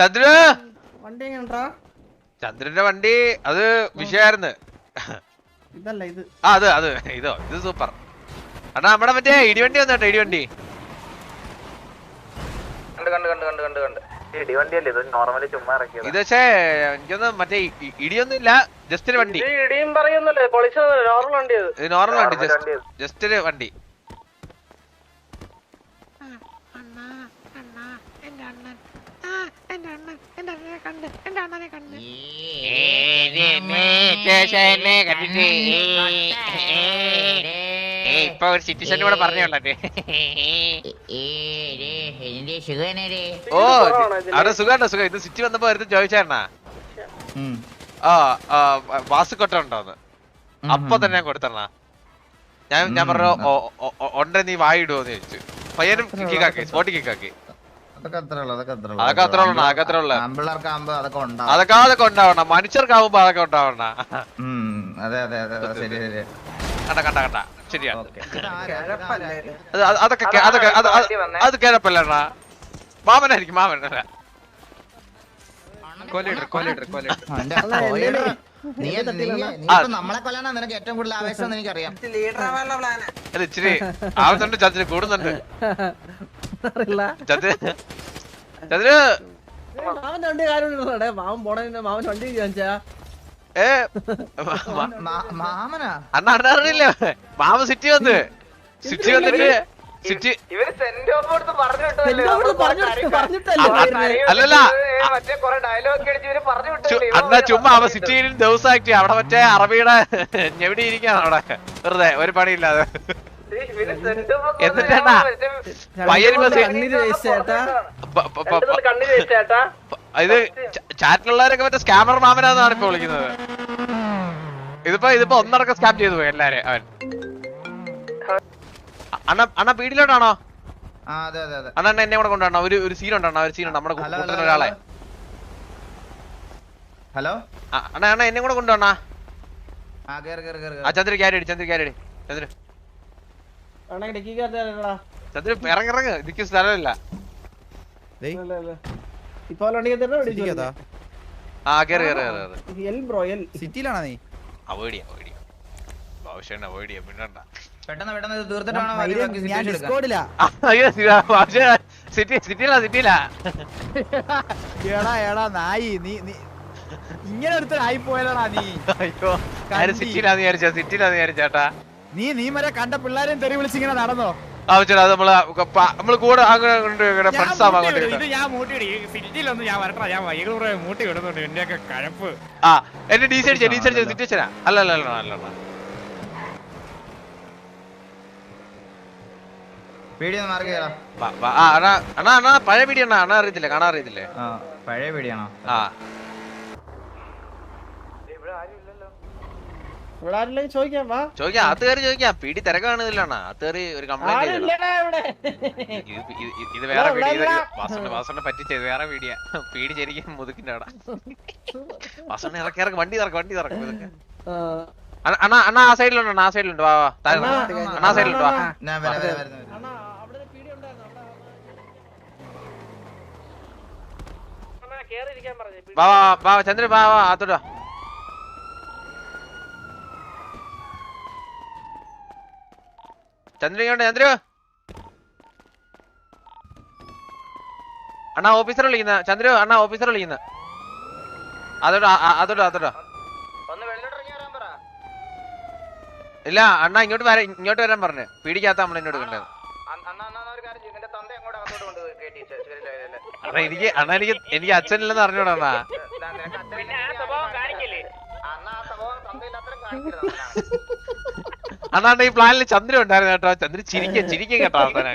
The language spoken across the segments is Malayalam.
ചന്ദ്രു! വണ്ടി ചന്ദ്രന്റെ വണ്ടി അത് വിഷയായിരുന്നു. ഇതല്ല ഇത്. ആ അത് അത്. ഇതോ ഇത് സൂപ്പർ. അണ്ണാ നമ്മടെ മറ്റേ ഇടിവണ്ടി വന്നോട്ടെ ഇടിവണ്ടി. കണ്ട് കണ്ട് കണ്ട് കണ്ട് കണ്ട് കണ്ട്. ഇടിവണ്ടിയല്ലേ ഇത് നോർമലി ചുമ്മാ ഇറക്കിയത്. ഇത് പക്ഷേ എനിക്കൊന്നും മറ്റേ ഇടിയൊന്നും ഇല്ല ജസ്റ്റ് ഒരു വണ്ടി. ഇടിയും പറയുന്നല്ലേ പൊളിച്ചത് നോർമൽ വണ്ടി അത്. ഇത് നോർമൽ വണ്ടി Normal ജസ്റ്റ് വണ്ടി. ജസ്റ്റ് ഒരു വണ്ടി ഇപ്പൊ ഒരു സിറ്റിസൺ കൂടെ പറഞ്ഞോട്ടെ ഓ അവിടെ സുഖാണ്ടോ സുഖം ഇത് സിറ്റി വന്നപ്പോ വരുന്ന ചോദിച്ചായിരുന്നാ ആ ആ, വാസുക്കൊട്ട ഉണ്ടോന്ന് അപ്പൊ തന്നെ ഞാൻ കൊടുത്തണ്ണ ഞാൻ ഞാൻ പറഞ്ഞു "ഓ- ഓ- ഓ- ഉണ്ടെ നീ വായിടുവോന്ന് ചോദിച്ചു പയ്യനും കിക്കാക്കി സ്പോട്ടി കിക്കാക്കി അതൊക്കെ അത്ര ഉള്ളു അതൊക്കെ അത്ര ഉള്ളു അതൊക്കെ അതൊക്കെ ഉണ്ടാവും. അതൊക്കെ അതൊക്കെ ഉണ്ടാവണം. മനുഷ്യർക്കാവുമ്പോ അതൊക്കെ ഉണ്ടാവണ. അതെ അതെ അതെ ശരി ശരി. കണ്ട കണ്ട കണ്ട. ശരിയാണ് അതൊക്കെ അതൊക്കെ അത് അത് അത് കേഴപ്പല്ലണ്ണ മാമനായിരിക്കും മാമൻ അല്ല? കൊല്ലിടർ കൊല്ലിടർ കൊല്ലിടർ അല്ല, നീ നമ്മളെ കൊല്ലാനാ നിനക്ക് ഏറ്റവും കൂടുതൽ ആവേശം എനിക്കറിയാം. അത് ഇച്ചിരി ആവുന്നുണ്ട് ചന്ദ്രന് കൂടുന്നുണ്ട്. മാമന്റെ വണ്ടി കാര്യമുണ്ടേ മാമൻ പോണേ മാമൻ വണ്ടി ചോദിച്ചാ അണ്ണ അറിയില്ലേ മാമ സിറ്റി വന്ന്. സിറ്റി വന്നിട്ട് സിറ്റി അല്ലല്ല. മറ്റേ കൊറേ ഡയലോഗ് അടിച്ച് ഇവർ പറഞ്ഞു ചു- വിട്ടല്ലേ ചുമ്മാ അവ സിറ്റിയിൽ ദിവസമായിട്ട് അവിടെ മറ്റേ അറബിയുടെ ഞെവിടെ ഇരിക്കാണ് അവിടെ. വെറുതെ ഒരു പണിയില്ലാതെ. എന്നിട്ടാ പയ്യന് ഇത് ചാറ്റിലുള്ളവരൊക്കെ മറ്റേ സ്കാമർ മാമനാന്നാണ് ഇപ്പൊ വിളിക്കുന്നത്. ഇതിപ്പോ ഇതിപ്പോ ഒന്നടക്കം സ്കാം ചെയ്തു പോയി എല്ലാരും അവൻ. അണ്ണ അണ്ണ പീടിയിലോട്ടാണോ? അണ്ണ എന്നെ കൂടെ കൊണ്ടുവരണം? ഒരു ഒരു സീൻ ഉണ്ടോ ഒരു സീൻ ഉണ്ട്? നമ്മുടെ കൂട്ടത്തിൽ ഒരാളെ. ഹലോ? അണ്ണാ അണ്ണ എന്നെ കൂടെ കൊണ്ടുവണ്ണ ചന്ദ്രി കേറ് ആ ചന്ദ്ര ക്യാരടി ചന്ദ്ര ചന്ദ്ര വേണമെങ്കിൽ ഡിക്കിക്കകത്താ ചന്ദ്ര ഇറങ്ങി ഇറങ്ങ് ഇതിക്ക് സ്ഥലമില്ല. ഇപ്പൊ ആ കേറി കേറി കേറി എൽ ബ്രോ എൽ. സിറ്റിയിലാണോ നീ? അവോയ്ഡ് ചെയ്യാം അവോയ്ഡ് ചെയ്യാം. ഭവിഷ്യം അവോയ്ഡ് ചെയ്യാം പിന്നണ്ട പെട്ടെന്ന് പെട്ടെന്ന് ഇത് തീർത്തിട്ടാണോ ബാക്കി ഞാൻ situation എടുക്കാൻ? ഡിസ്കോഡിലാ അയ്യോ പക്ഷേ സിറ്റി സിറ്റിയിലാ സിറ്റിയിലാ എടാ എടാ നായി നീ നീ. ഇങ്ങനെ ഒരുത്തരായി പോയല്ലടാ നീ? അയ്യോ. സിറ്റിയിലാന്ന് വിചാരിച്ചാ സിറ്റിയിലാന്ന് വിചാരിച്ചേട്ടാ നീ നീ വരെ കണ്ട പിള്ളേരെയും തെറി വിളിച്ചിങ്ങനെ നടന്നോ? ആവശ്യം അത് നമ്മൾ പ- നമ്മൾ കൂടെ അങ്ങോട്ട് ഞാൻ ഫ്രണ്ട്സ് ആവാൻ മൂട്ടി ഇത് ഞാൻ സിറ്റിയിലൊന്നും ഞാൻ വരട്ടാ ഞാൻ വൈകിട്ട് കുറെ മൂട്ടി വിടുന്നുണ്ട് എന്റെയൊക്കെ കഴപ്പ് ആ എന്നെ അല്ല അല്ല അല്ല അല്ല പഴയ അണ്ണാ അണ്ണാ അറിയത്തില്ലേ കാണാൻ അറിയത്തില്ലേ? പഴയ ആണോ ആ. ഇവിടെ ആരില്ലെങ്കിൽ ചോദിക്കാം വാ. ചോദിക്കാം അത് കയറി ചോദിക്കാം. പീടി അത് കയറി ഒരു കംപ്ലൈന്റ് ഇത് വേറെ. വാസണ്ണ പറ്റിച്ചത് വേറെ വീഡിയോ പീടി ശരിക്കും മുതുക്കിന്റെ അവിടെ വാസണ്ണ ഇറക്കി ഇറക്കി വണ്ടി ഇറക്കി വണ്ടി ഇറക്കി ഇതൊക്കെ അണ്ണാ അണ്ണാ ആ സൈഡിലുണ്ട് ആ സൈഡിലുണ്ട്. വാ വാ അണ്ണാ, വാ. സൈഡിലുണ്ട് വാ. ഞാൻ വാ വരാം വരുന്നു വരുന്നു. അണ്ണാ അവിടെ ഒരു പീടി ഉണ്ടായിരുന്നു അവിടെ കേറിയിരിക്കാൻ പറഞ്ഞു വാ വാ വാ ചന്ദ്ര വാ വാ അതോട്ട് വാ ചന്ദ്ര ചന്ദ്ര? അണ്ണാ ഓഫീസർ വിളിക്കുന്ന. ചന്ദ്ര അണ്ണാ ഓഫീസർ വിളിക്കുന്ന. അതോട്ടോ അതോട്ടോ അതോട്ടോ ഒന്ന് വെള്ളിലോട്ട് വരാൻ പറ. ഇല്ല അണ്ണാ ഇങ്ങോട്ട് വരാൻ ഇങ്ങോട്ട് വരാൻ പറഞ്ഞു. പീടിക്കാത്ത നമ്മൾ എന്നോട് കണ്ടത്. അണ്ണാ എനിക്ക് അണ്ണാ എനിക്ക് എനിക്ക് അച്ഛനില്ലെന്ന് അറിഞ്ഞോടാ അണ്ണാ. പിന്നെ ആ സ്വഭാവം കാണിക്കില്ലേ? അണ്ണാ ആ സ്വഭാവം തന്തയില്ലാത്തരം കാണിക്കരുത് അണ്ണാ ഈ പ്ലാനിൽ ചന്ദ്രൻ ഉണ്ടായിരുന്നു കേട്ടോ. ചന്ദ്രൻ ചിരിക്ക ചിരിക്കും കേട്ടോ അവസാനം.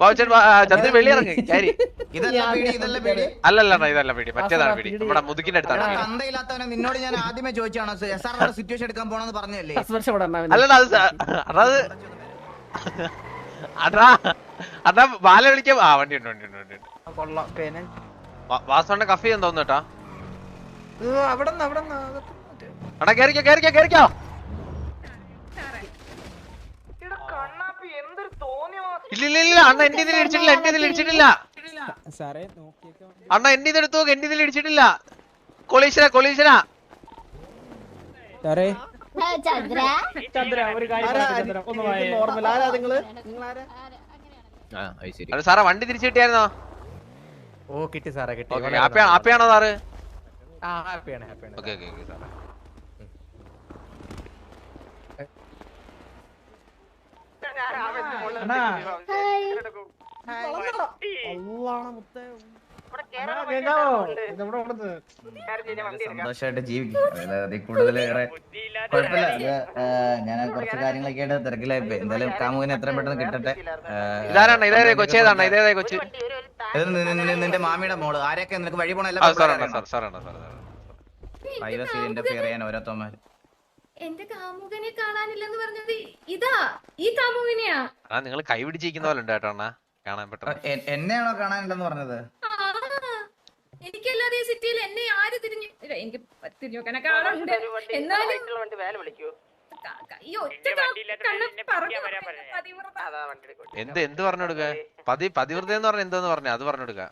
ബാബുച്ചൻ വാ, ആ, ചന്ദ്ര വെളിയിറങ്ങി കാരി ഇതല്ല വീഡിയോ ഇതല്ല വീഡിയോ അല്ലല്ല ഇതല്ല പേടി മറ്റേതാണ് പേടി നമ്മുടെ മുതുക്കിന്റെ അടുത്താണ് പീടി തന്തയില്ലാത്തവനെ നിന്നോട് ഞാൻ ആദ്യമേ ചോദിച്ചാണോ എസ് സിറ്റുവേഷൻ എടുക്കാൻ പോണെന്ന് പറഞ്ഞല്ലേ? അത് അതാ അതാ അതാ ബാല വിളിക്കാൻ ആ വണ്ടി ഉണ്ട് വണ്ടി ഉണ്ട് വണ്ടി ഉണ്ട്. കൊള്ളാം പേന. വാസോണ്ട കഫി എന്ന് തോന്നുന്നു കേട്ടോ അവിടെ അവിടെ കേറിക്കോ കേറിക്കോ കേറിക്കോ. ഇല്ല ഇല്ല ഇല്ല അണ്ണ എന്റെ ഇതിൽ ഇടിച്ചിട്ടില്ല എന്റെ ഇതിൽ ഇടിച്ചിട്ടില്ല. സാറേ നോക്കിയൊക്കെ അണ്ണ എന്റെ ഇത് എടുത്തു നോക്ക് എന്റെ ഇതിൽ ഇടിച്ചിട്ടില്ല. കൊളീഷന കൊളീഷന സാറേ. വണ്ടി തിരിച്ചു കിട്ടിയായിരുന്നോ? ഓ കിട്ടി സാറേ കിട്ടി. ഹാപ്പിയാണോ സാറ്? ഹാപ്പിയാണ് ഹാപ്പിയാണ്. ഓക്കെ ഓക്കെ സാറേ അണ്ണാ അള്ളാണ് മുത്തേ അണ്ണാ, കേക്കാവോ നമ്മുടെ ഇവിടുന്ന് സന്തോഷമായിട്ട് ജീവിക്കും. അതിൽ കൂടുതൽ കുഴപ്പമില്ല. ഞാൻ കുറച്ച് കാര്യങ്ങളൊക്കെ ആയിട്ട് തിരക്കിലായി പോയി. എന്തായാലും കാമുവിന് എത്രയും പെട്ടെന്ന് കിട്ടട്ടെ? ഇതാരാണ് ഇതേ കൊച്ചു ഏതാണ് ഇതേ നി- നിന്റെ മാമിയുടെ മോൾ. ആരെയൊക്കെ നിനക്ക് വഴി പോണ ആ സാറാണ് സാർ സാറാണ് സാർ പ്രൈവസി ഇന്റർഫിയർ ചെയ്യാൻ ഓരോരുത്തന്മാർ എന്റെ കാമുകനെ കാണാനില്ലെന്ന് പറഞ്ഞത് ഇതാ ഈ കാമുകനെയാ. ആ നിങ്ങൾ കൈപിടിച്ചിരിക്കുന്ന പോലെ ഉണ്ട് കേട്ടോ അണ്ണാ കാണാൻ പെട്ടെന്ന്. എന്നെയാണോ കാണാനില്ലെന്ന് പറഞ്ഞത്? എനിക്കല്ലാതെ ഈ സിറ്റിയിൽ എന്നെ ആര് തിരിഞ്ഞു ഇല്ല, എനിക്ക് തിരിഞ്ഞു എന്നാലും ക- ക- ഈ ഒറ്റ കണ്ണ് പറഞ്ഞു പതിവ്രത. എന്ത് എന്ത് പറഞ്ഞു കൊടുക്ക? പതി പതിവൃത എന്ന് പറഞ്ഞ എന്തോന്ന് പറഞ്ഞു? അത് പറഞ്ഞു കൊടുക്ക.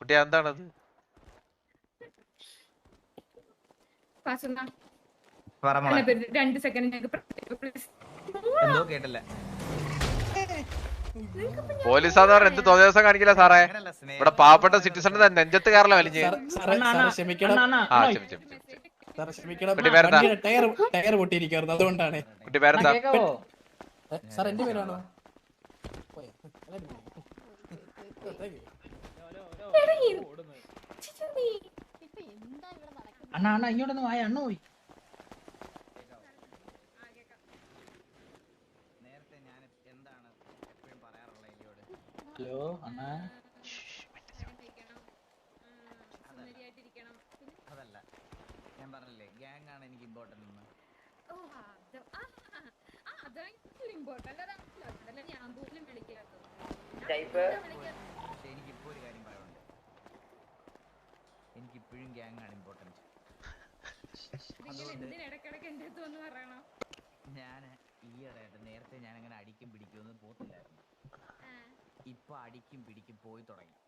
കുട്ടി എന്താണത് വാസുണ്ണ, പറ മോളെ. അല്ല, ഒരു രണ്ട് സെക്കൻഡ് ഞങ്ങൾക്ക് പ്ലീസ് എന്തോ കേട്ടില്ല. പറഞ്ഞ എന്ത് തോന്നിയ ദിവസം കാണിക്കില്ല സാറേ. ഇവിടെ പാവപ്പെട്ട സിറ്റിസന്റെ നെഞ്ചത്ത് കയറല വലിഞ്ഞ്? ടയർ ടയർ പൊട്ടിയിരിക്കുന്നു അതുകൊണ്ടാണ്. കുട്ടി പേരെന്താ? സാർ എന്റെ പേരാണോ പോയോ? എല്ലാവരും പോയോ? Thank you. എടാ, ഈ- ചിച്ചു, നീ- അണ്ണാ അണ്ണാ ഇങ്ങോട്ടൊന്ന് വായ അണ്ണ പോയി. നേരത്തെ ഞാൻ എന്താണ് എപ്പോഴും പറയാറുള്ള ഇതിയോട് ഹലോ അണ്ണാ. അതല്ല. ഞാൻ പറഞ്ഞില്ലേ ഗ്യാങ് ആണ് എനിക്ക് ഇമ്പോർട്ടന്റ് എന്ന്. എനിക്കിപ്പോ ഒരു കാര്യം പറയാനുണ്ട്. എനിക്കിപ്പോഴും ഗ്യാങ് ആണ് ഇമ്പോർട്ടന്റ് ഞാൻ ഈയിടെ നേരത്തെ ഞാൻ അങ്ങനെ അടിക്കും പിടിക്കുമെന്ന് പോത്തില്ലായിരുന്നു. ഇപ്പൊ അടിക്കും പിടിക്കും പോയി തുടങ്ങി.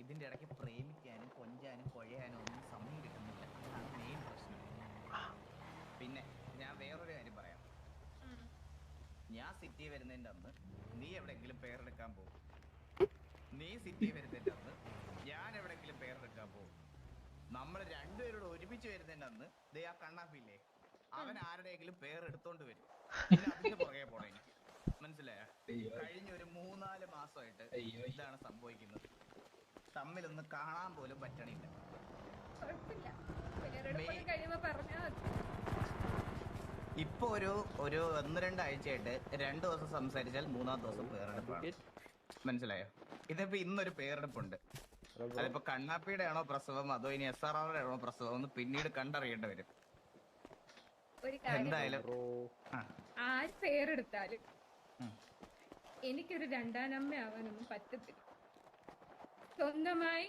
ഇതിന്റെ ഇടയ്ക്ക് പ്രേമിക്കാനും കൊഞ്ചാനും കൊഴയാനും ഒന്നും സമയം കിട്ടുന്നില്ല. അതാണ് മെയിൻ പ്രശ്നം. പിന്നെ ഞാൻ വേറൊരു കാര്യം പറയാം. ഞാൻ സിറ്റി വരുന്നതിന്റെ അന്ന് നീ എവിടെയെങ്കിലും പേരെടുക്കാൻ പോകും. നീ സിറ്റി വരുന്നതിന്റെ അന്ന് ഞാൻ എവിടെയെങ്കിലും പേരെടുക്കാൻ പോകും നമ്മൾ രണ്ടുപേരോട് ഒരുമിച്ച് വരുന്നതിന്റെ അന്ന് ദേ ആ കണ്ണാപ്പില്ലേ അവൻ ആരുടെയെങ്കിലും പേരെടുത്തോണ്ട് വരും. പിന്നെ അതിന്റെ പുറകെ പോണം എനിക്ക്. മനസ്സിലായ? കഴിഞ്ഞ ഒരു മൂന്നാൽ മാസമായിട്ട് ഇതാണ് സംഭവിക്കുന്നത്. തമ്മിലൊന്ന് കാണാൻ പോലും പറ്റണില്ല. ഇപ്പൊ ഒരു ഒരു ഒന്ന് രണ്ടാഴ്ചയായിട്ട് രണ്ടു ദിവസം സംസാരിച്ചാൽ മൂന്നാം ദിവസം പേരെടുപ്പാണ്. മനസ്സിലായോ? ഇതിപ്പോ ഇന്നൊരു പേരെടുപ്പുണ്ട്. അതിപ്പോ കണ്ണാപ്പിയുടെ ആണോ പ്രസവം? അതോ ഇനി എസ് ആർ ആറുടെ ആണോ പ്രസവം? എന്ന് പിന്നീട് കണ്ടറിയേണ്ടി വരും. എന്തായാലും ആ, ആര് പേരെടുത്താലും. എനിക്കൊരു രണ്ടാനമ്മ ആവാനൊന്നും പറ്റത്തില്ല. സ്വന്തമായി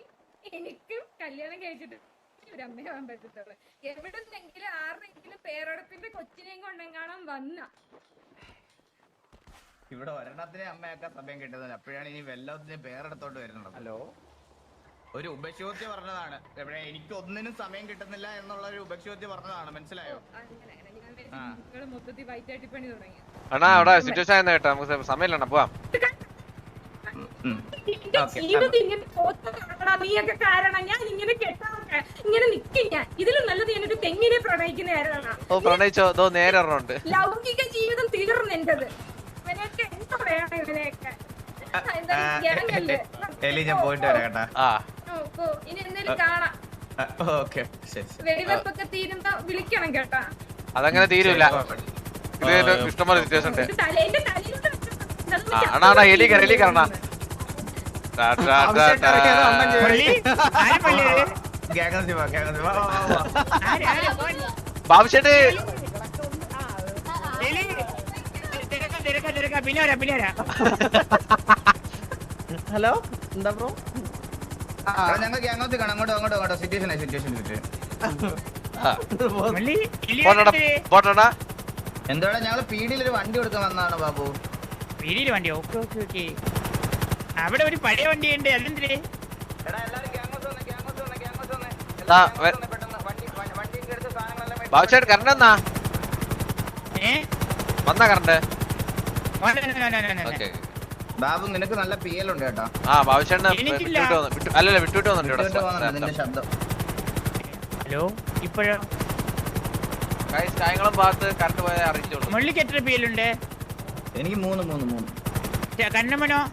എനിക്കും കല്യാണം കഴിച്ചിട്ട് ഒരു അമ്മയാവാൻ പറ്റത്തുള്ളൂ. എവിടെന്നെങ്കിലും ആരുടെങ്കിലും പേരടപ്പിന്റെ കൊച്ചിനെയും കൊണ്ടെങ്ങാണം വന്ന. ഇവിടെ ഒരെണ്ണത്തിനെ അമ്മയാക്കാൻ സമയം കിട്ടുന്നില്ല അപ്പോഴാണ് ഇനി വെല്ലത്തിനെ പേരെടുത്തോണ്ട് വരുന്നത് ഹലോ? ഒരു ഉപശോദ്യ പറഞ്ഞതാണ്. എവിടെ എനിക്ക് ഒന്നിനും സമയം കിട്ടുന്നില്ല എന്നുള്ള ഒരു ഉപശോദ്യ പറഞ്ഞതാണ്. മനസ്സിലായോ? അണ്ണാ അവിടെ സിറ്റുവേഷൻ ആയിരുന്നു കേട്ടോ. നമുക്ക് സമയമില്ലണ്ണ പോവാം. ജീവിതം ഇങ്ങനെ നീയൊക്കെ കാരണം ഞാൻ ഇങ്ങനെ ഇങ്ങനെ നിക്കും ഞാൻ. ഇതിലും നല്ലത് ഞാനൊരു തെങ്ങിനെ പ്രണയിക്കുന്നതായിരുന്നു ഓ പ്രണയിച്ചോ? ഇതോ നേരെ ലൗകിക ജീവിതം തീർന്നു എന്റത്. ഇവനെയൊക്കെ എന്താ ഇവനെയൊക്കെ? എലി ഞാൻ പോയിട്ട് വരാം കേട്ടാ. ഇനി കാണാം. ഓക്കെ വെടിവെപ്പൊക്കെ തീരുമ്പോ വിളിക്കണം കേട്ടാ. അതങ്ങനെ തീരൂല. ഇത് ഇഷ്ടംപോലെ സിറ്റുവേഷൻ ഉണ്ട് എലി കയറി എലി കയറണ. ഹലോ എന്താ ബ്രോ? എടാ, ഞങ്ങൾ ഗ്യാങ് ഹൗസിൽ കാണാം. അങ്ങോട്ടോ അങ്ങോട്ടോ അങ്ങോട്ടോ സിറ്റുവേഷൻ എന്തോടാ ഞങ്ങൾ പീടിയിൽ ഒരു വണ്ടി കൊടുക്കാൻ വന്നതാണ് ബാബു. പീടിയിൽ വണ്ടി ഓക്കെ ഓക്കെ ഓക്കെ. അവിടെ ഒരു പഴയ അതെന്തിന്? വണ്ടി ഉണ്ട് ബാബുച്ചേട്ടൻ കറണ്ട് എന്നാ വന്നാ. ഓക്കെ. ബാബു നിനക്ക് നല്ല പി എൽ ഉണ്ട് കേട്ടോ. ആ വിട്ടു- അല്ലല്ല വിട്ടുവിട്ട് വന്നിട്ട് ഇവിടെ നിന്റെ ശബ്ദം. ഹലോ ഇപ്പോഴോ? ഗൈസ് കായംകുളം ഭാഗത്ത് കറണ്ട് പോയാൽ അറിയിച്ചോളൂ മുള്ളിക്ക് എത്ര ഉണ്ട്? എനിക്ക് മൂന്ന് മൂന്ന് മൂന്ന്. കണ്ണമ്മനോ?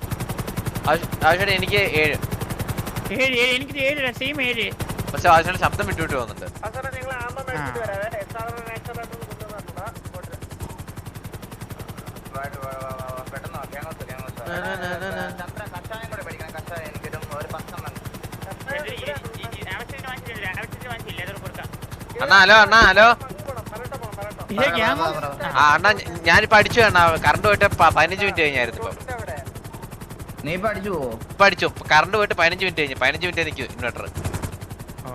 ആവശ്യം എനിക്ക് ഏഴ്. ഏഴ് ഏഴ് എനിക്ക് ഏഴ് സെയിം ഏഴ്. പക്ഷെ ആവശ്യം ശബ്ദം വിട്ടുവിട്ട് വന്നിട്ടുണ്ട്. വാ- അണ്ണാ ഹലോ അണ്ണാ ഹലോ. ആ അണ്ണാ ഞാനിപ്പോ അടിച്ചു അണ്ണാ കറണ്ട് പോയിട്ട് പതിനഞ്ച് മിനിറ്റ് കഴിഞ്ഞായിരുന്നു ഇപ്പൊ. നീ ഇപ്പൊ അടിച്ചു പോവോ? ഇപ്പൊ അടിച്ചു. കറണ്ട് പോയിട്ട് പതിനഞ്ച് മിനിറ്റ് കഴിഞ്ഞു. പതിനഞ്ച് മിനിറ്റ് നിൽക്കും ഇൻവെർട്ടർ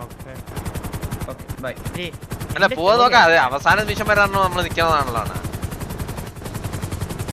ഓക്കെ. ഓക്കെ. ബൈ. അല്ല പോവാ നോക്കാം. അതെ അവസാന നിമിഷം വരെ നമ്മൾ നിക്കുന്നതാണല്ലോ അണ്ണാ.